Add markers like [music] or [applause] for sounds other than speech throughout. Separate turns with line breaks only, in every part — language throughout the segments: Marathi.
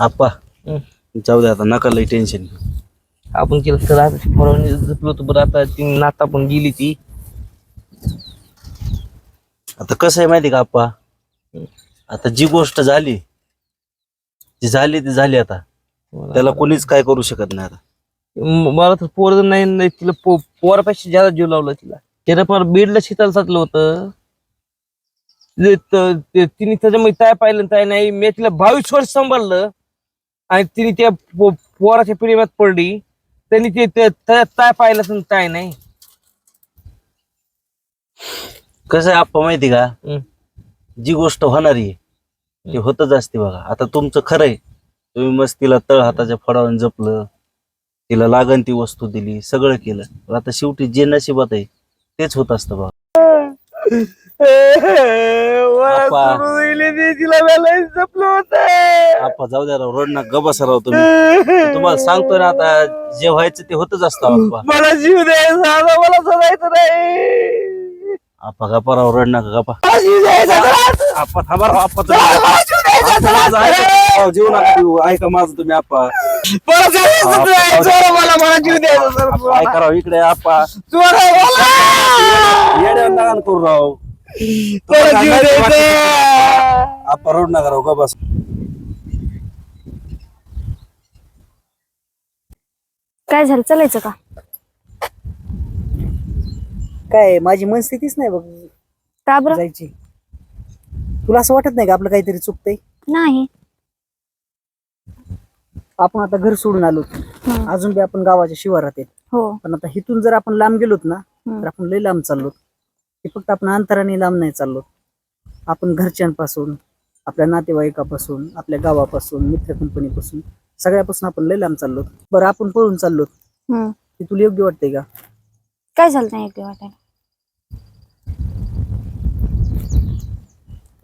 आप्पा
हं.
जाऊ दे आता नका लई टेन्शन
आपण केलं तर आता जपलो होतो बरं आता ती नाता पण गेली ती.
आता कसं आहे माहिती का आप्पा? आता जी गोष्ट झाली जी झाली ती झाली आता. त्याला कोणीच काय करू शकत नाही आता.
म- मला तर पोर नाही नाही तिला पो पोरापेक्षा जादा जीव लावला तिला. त्यानं पण बीडला शीतल साचलं होतं. ते- त- ते- तिने त्याच्यामध्ये काय पाहिलं काय नाही. मी तिला बावीस वर्ष सांभाळलं. आणि तिने त्या पोराच्या प्रेमात पडली. त्यांनी ते काय पाहिलं काय नाही.
कसं आहे आप्पा माहिती का. जी गोष्ट होणारी आहे ती होतच असते बघा. आता तुमचं खरं आहे. तुम्ही मस्त तिला तळ हाताच्या फडावून जपलं तिला लागण ती वस्तू दिली सगळं केलं. पण आता शेवटी जे नशिबात आहे तेच होत असतं बघा. [laughs] आपा. आप्पा जाऊ द्या राव रड ना गबसा राव तुम्ही तुम्हाला सांगतोय ना आता जे व्हायचं ते होतच असतं आप्पा
मला जीव द्यायचा आता मला सोडायचं नाही
आप्पा गप्पा राव रड नका गप्पा
मला जीव द्यायचा.
आप्पा थांबा राव
मला
तुम्ही
जीव द्यायचा.
माझं ऐका. राव, जीव नका देऊ. ऐका माझं तुम्ही आप्पा
मला नाही. सोडा मला मला जीव द्यायचा सर.
आप्पा, ऐका राव इकडे
सोडा मला.
येड्या नका करू राव गबस
काय झालं? चालायचं का?
काय माझी मनस्थितीच नाही बघ.
का बरं?
जायची. तुला असं वाटत नाही का आपलं काहीतरी चुकतंय?
नाही.
आपण आता घर सोडून आलो. अजून बी आपण गावाच्या शिवारात आहेत
हो.
पण आता इथून जर आपण लांब गेलोत ना. तर आपण लय लांब चाललो ते फक्त आपण अंतराने लांब नाही चाललो. आपण घरच्यांपासून आपल्या नातेवाईकापासून आपल्या गावापासून मित्र कंपनीपासून सगळ्यापासून आपण लय लांब चाललो. बरं आपण पळून चाललो.
हम्म.
ते तुला योग्य वाटतंय का?
काय झालं नाही योग्य वाटायला?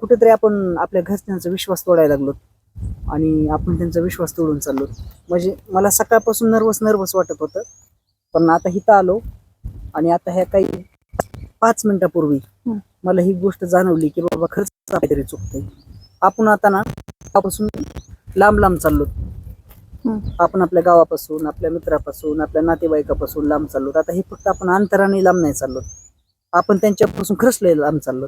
कुठेतरी आपण आपल्या घरच्यांचा विश्वास तोडायला लागलो. आणि आपण त्यांचा विश्वास तोडून चाललो. म्हणजे मला सकाळपासून नर्वस नर्वस वाटत होतं. पण आता इथं आलो. आणि आता ह्या काही पाच मिनिटापूर्वी. मला ही गोष्ट जाणवली की बाबा खरंच काहीतरी चुकतंय. आपण आता ना गावापासून लांब लांब चाललो. आपण आपल्या गावापासून आपल्या मित्रापासून आपल्या नातेवाईकापासून लांब चाललो. आता हे फक्त आपण अंतराने लांब नाही चाललो आपण त्यांच्यापासून खरंच लय लांब चाललो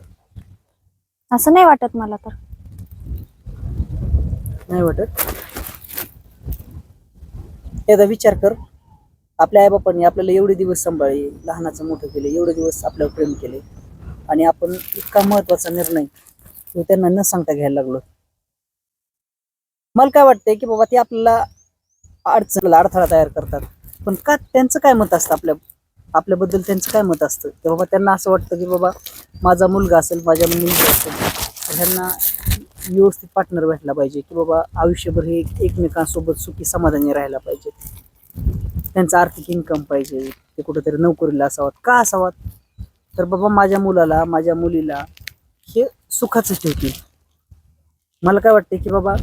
असं नाही वाटत मला तर.
नाही वाटत? एकदा विचार कर. आपल्या आईबापांनी आपल्याला एवढे दिवस सांभाळले लहानाचं मोठं केले एवढे दिवस आपल्यावर प्रेम केले. आणि आपण इतका महत्त्वाचा निर्णय तो त्यांना न सांगता घ्यायला लागलो. मला काय वाटतंय की बाबा ते आपल्याला अडचणला अडथळा तयार करतात. पण का त्यांचं काय मत असतं आपल्या आपल्याबद्दल त्यांचं काय मत असतं? की बाबा त्यांना असं वाटतं की बाबा माझा मुलगा असेल माझ्या मुलगी असेल ह्यांना व्यवस्थित पार्टनर भेटला पाहिजे. की बाबा आयुष्यभर हे एकमेकांसोबत सुखी समाधानी राहायला पाहिजे. त्यांचा आर्थिक इन्कम पाहिजे. ते कुठेतरी नोकरीला असावात का असावात तर बाबा माझ्या मुलाला माझ्या मुलीला हे सुखाचं ठेवतील. मला काय वाटते की बाबा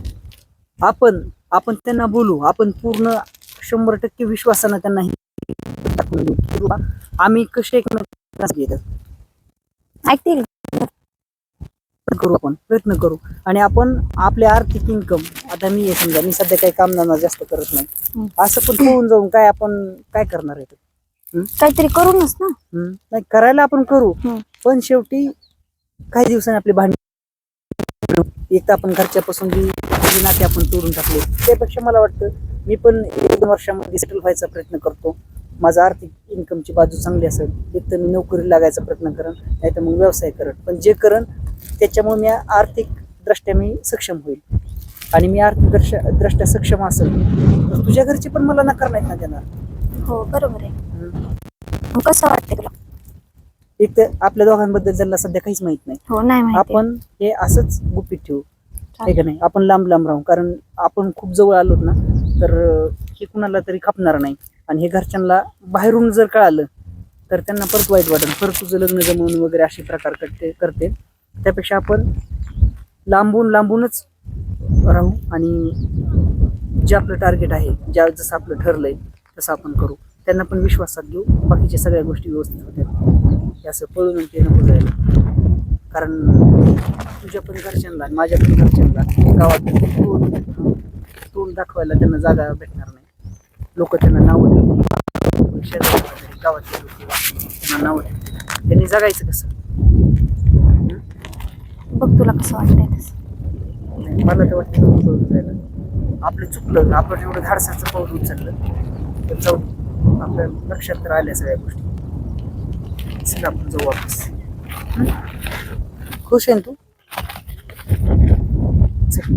आपण आपण त्यांना बोलू. आपण पूर्ण शंभर टक्के विश्वासानं त्यांना हे दाखवून देऊ. की बाबा आम्ही कसे एकमेकांना घेतात
ऐकतील.
करू आपण प्रयत्न करू. आणि आपण आपले आर्थिक इन्कम आता मी समजा मी सध्या काही कामधंदा जास्त करत नाही. असं पण होऊन जाऊन काय आपण काय करणार आहे?
काहीतरी करूनच ना.
हम्म? नाही करायला आपण करू
हम्म.
पण शेवटी काही दिवसांनी आपली भांडण एक तर आपण घरच्यापासून जी जी नाते आपण तोडून टाकले त्यापेक्षा मला वाटतं मी पण एक दोन वर्षामध्ये सेटल व्हायचा प्रयत्न करतो. माझा आर्थिक इन्कमची बाजू चांगली असेल एक तर मी नोकरी लागायचा प्रयत्न करेन नाही तर मग व्यवसाय करेन. पण जे करण त्याच्यामुळे मी आर्थिक दृष्ट्या मी सक्षम होईल. आणि मी आर्थिक दृष्ट्या दृष्ट्या सक्षम असेल तर तुझ्या घरचे पण मला नकार नाहीत ना देणार.
हो बरोबर आहे. कसं वाटतं तुला?
एक तर आपल्या दोघांबद्दल त्यांना सध्या काहीच माहीत नाही.
हो नाही माहिती.
आपण हे असंच गुपित ठेवू. आहे का नाही आपण लांब लांब राहू. कारण आपण खूप जवळ आलो ना तर अं, हे कुणाला तरी खपणार नाही. आणि हे घरच्यांना बाहेरून जर कळालं तर त्यांना परत वाईट वाटेल. परत तुझं लग्न जमवून वगैरे असे प्रकार करते करते. त्यापेक्षा आपण लांबून लांबूनच राहू आणि जे आपलं टार्गेट आहे ज्या जसं आपलं ठरलंय तसं आपण करू. त्यांना पण विश्वासात घेऊ. बाकीच्या सगळ्या गोष्टी व्यवस्थित होत्या. असं पळून ते नको जायला. कारण तुझ्या पण घरच्यांना आणि माझ्या पण घरच्यांना गावात तोंड तोंड दाखवायला त्यांना जागा भेटणार नाही. लोक त्यांना नावं ठेवतील शेजारी गावातले लोक त्यांना नावं ठेवतील त्यांनी जगायचं कसं?
बघ तुला कसं वाटतंय तसं.
मला तर वाटतं जायला आपलं चुकलं आपण एवढं धाडसाचं पाऊल उचललं तर जाऊ. आपल्या लक्षात तर आल्या सगळ्या गोष्टी चल आपण जाऊ वापस? खुश आहे तू चल.